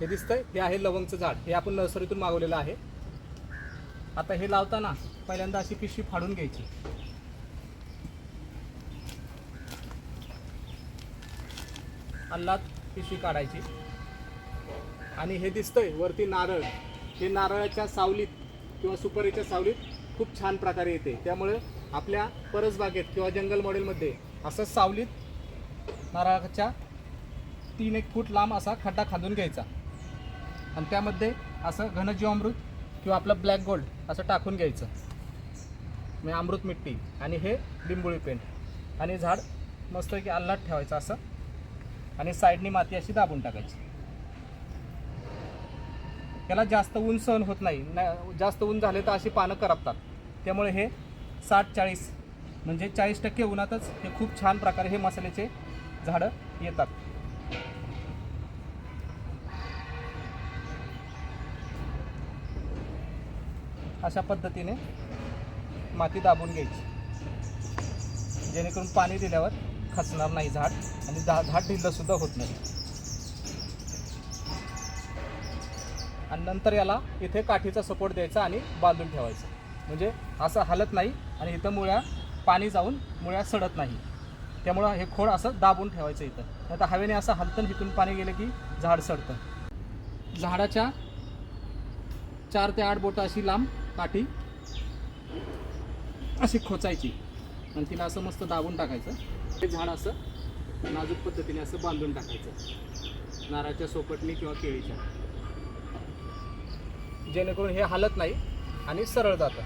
हे दिसतंय. हे आहे लवंगचं झाड. हे आपण नर्सरीतून मागवलेलं आहे. आता हे लावताना पहिल्यांदा अशी पिशवी फाडून घ्यायची. अल्लात पिशवी काढायची. आणि हे दिसतंय वरती नारळ. हे नारळाच्या सावलीत किंवा सुपारीच्या सावलीत खूप छान प्रकारे येते. त्यामुळे आपल्या परसबागेत किंवा जंगल मॉडेलमध्ये असं सावलीत नारळाच्या तीन एक फूट लांब असा खड्डा खांदून घ्यायचा. आणि त्यामध्ये असं घनजीवामृत किंवा आपलं ब्लॅक गोल्ड असं टाकून घ्यायचं. म्हणजे अमृत मिट्टी आणि हे लिंबोळी पेंट. आणि झाड मस्त की अल्लाट ठेवायचं असं. आणि साईडनी माती अशी दाबून टाकायची. त्याला जास्त ऊन सहन होत नाही. ना- जास्त ऊन झाले तर अशी पानं करपतात. त्यामुळे हे साठ चाळीस म्हणजे चाळीस टक्के उन्हातच हे खूप छान प्रकारे हे मसाल्याचे झाडं येतात. अशा पद्धतीने माती दाबून घ्यायची. जेणेकरून पाणी दिल्यावर खचणार नाही झाड आणि झा झाड ढिल्लंसुद्धा होत नाही. आणि नंतर याला इथे काठीचा सपोर्ट द्यायचा आणि बांधून ठेवायचं. म्हणजे असं हलत नाही आणि इथं मुळ्या पाणी जाऊन मुळ्या सडत नाही. त्यामुळं हे खोड असं दाबून ठेवायचं इथं. नाही तर हवेने असं हलतं इथून पाणी गेलं की झाड सडतं. झाडाच्या चार ते आठ बोटं अशी लांब काठी अशी खोचायची आणि तिला असं मस्त दाबून टाकायचं. हे झाड असं नाजूक पद्धतीने असं बांधून टाकायचं. नारळाच्या सोपटणी किंवा केळीच्या. जेणेकरून हे हालत नाही आणि सरळ जातं.